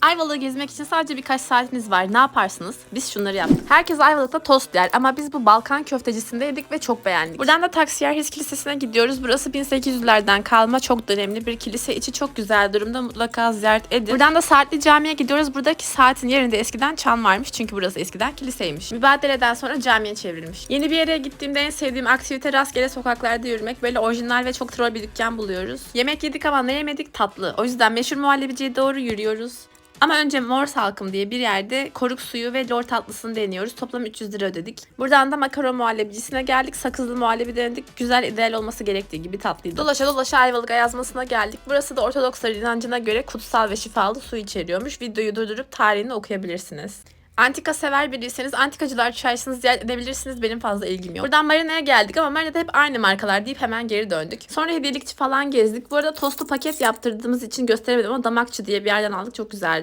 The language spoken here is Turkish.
Ayvalık'ı gezmek için sadece birkaç saatiniz var. Ne yaparsınız? Biz şunları yaptık. Herkes Ayvalık'ta tost yer ama biz bu Balkan köftecisinde yedik ve çok beğendik. Buradan da Taksiyerhiz Kilisesi'ne gidiyoruz. Burası 1800'lerden kalma çok dönemli bir kilise. İçi çok güzel durumda. Mutlaka ziyaret edin. Buradan da Saatli Cami'ye gidiyoruz. Buradaki saatin yerinde eskiden çan varmış. Çünkü burası eskiden kiliseymiş. Mübadeleden sonra camiye çevrilmiş. Yeni bir yere gittiğimde en sevdiğim aktivite rastgele sokaklarda yürümek. Böyle orijinal ve çok troll bir dükkan buluyoruz. Yemek yedik ama ne yemedik? Tatlı. O yüzden meşhur muhallebiciye doğru yürüyoruz. Ama önce Mor Salkım diye bir yerde koruk suyu ve lor tatlısını deniyoruz. Toplam 300 lira ödedik. Buradan da makaron muhallebicisine geldik. Sakızlı muhallebi denedik. Güzel ideal olması gerektiği gibi tatlıydı. Dolaşa dolaşa Ayvalık Ayazması'na geldik. Burası da Ortodokslar inancına göre kutsal ve şifalı su içeriyormuş. Videoyu durdurup tarihini okuyabilirsiniz. Antika sever biriyseniz Antikacılar Çarşısı'nı ziyaret edebilirsiniz. Benim fazla ilgim yok. Buradan Marina'ya geldik ama Marina'da hep aynı markalar deyip hemen geri döndük. Sonra hediyelikçi falan gezdik. Bu arada tostu paket yaptırdığımız için gösteremedim ama Damakçı diye bir yerden aldık. Çok güzeldi.